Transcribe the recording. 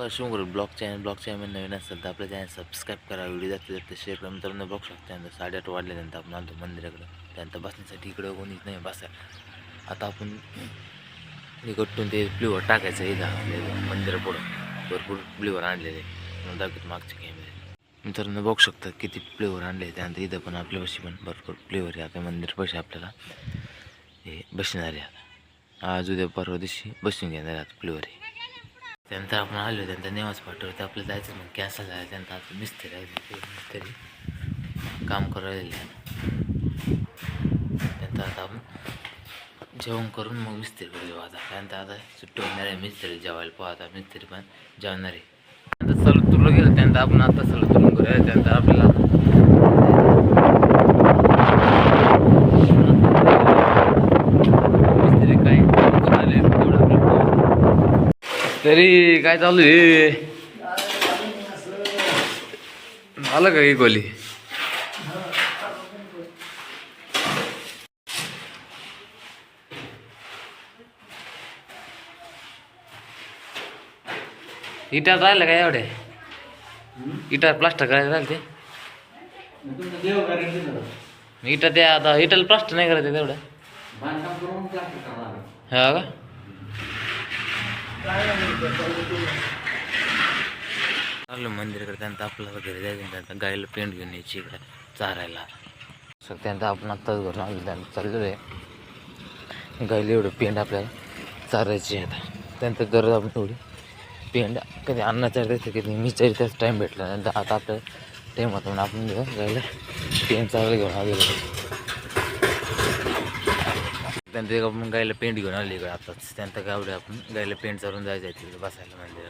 बघा शंभर blog channel blog channel नवीन असेल तर आपलं चॅनल सबस्क्राईब करा. व्हिडिओ जास्त जास्त शेअर करा मित्रांनो बघू शकता. त्यानंतर साडेआठ वाढल्यानंतर आपण आलो मंदिराकडं. त्यानंतर बसण्यासाठी इकडं कोणीच नाही बसायला. आता आपण इकडून ते प्लीवर टाकायचं इथं. मंदिर पुढं भरपूर प्लीवर आणलेले दाखवतो मागचे कॅमेरे मित्रांनो बघू शकता किती प्लेवर आणले त्यानंतर इथं पण आपल्यापाशी पण भरपूर प्लेवर आहे. आता मंदिरपाशी आपल्याला हे बसणार आहे. आता आज उद्या परवा दिवशी बसून घेणार आहे आता प्लेवर आहे त्यानंतर आपण आलो त्यानंतर नेवाज पाठवलं आपलं जायचं मग. कॅन्सल झालं त्यानंतर आता मिस्त्री आहे ते मिस्त्री काम करायला त्यानंतर आता आपण जेवण करून मग मिस्त्रीकडे जेव्हा आता. त्यानंतर आता सुट्टी होणार आहे मिस्त्री जेवायला पाहू आता. मिस्त्री पण जेवणार आहे. आता सलग गेलं त्यानंतर आपण आता सलग तुरून करूया त्यानंतर आपल्याला मिस्त्री काय करून आले तेवढं आपलं पाहू. तरी काय चालू आहे? झालं का गोली? इटार राहिलं का एवढे? इटार प्लास्टर करायचं राहिलं ते? इटा ते आता इटाला प्लास्टर नाही करायचं तेवढं हा का? चाललो मंदिराकडे त्यानंतर आपल्याला घरी जायचं त्यानंतर गायला पेंट घेऊन यायची इकडे चारायला. सग त्यानंतर आपण आत्ताच घरून आलो त्यानंतर चाललो आहे गायला एवढं पेंट आपल्याला चारायची आहे आता. त्यानंतर गरज आपण एवढी पेंट कधी अन्न चारायचं कधी मी त्याच टाईम भेटला नंतर आता आपल्याला टाईम होता म्हणून आपण गायला पेंट चारायला घेऊन आलेलो त्यानंतर एक आपण गायला पेंट घेऊन आली इकडे आताच. त्यानंतर गावडे आपण. गायला पेंट चालून जायचं आहे तिकडे बसायला म्हणले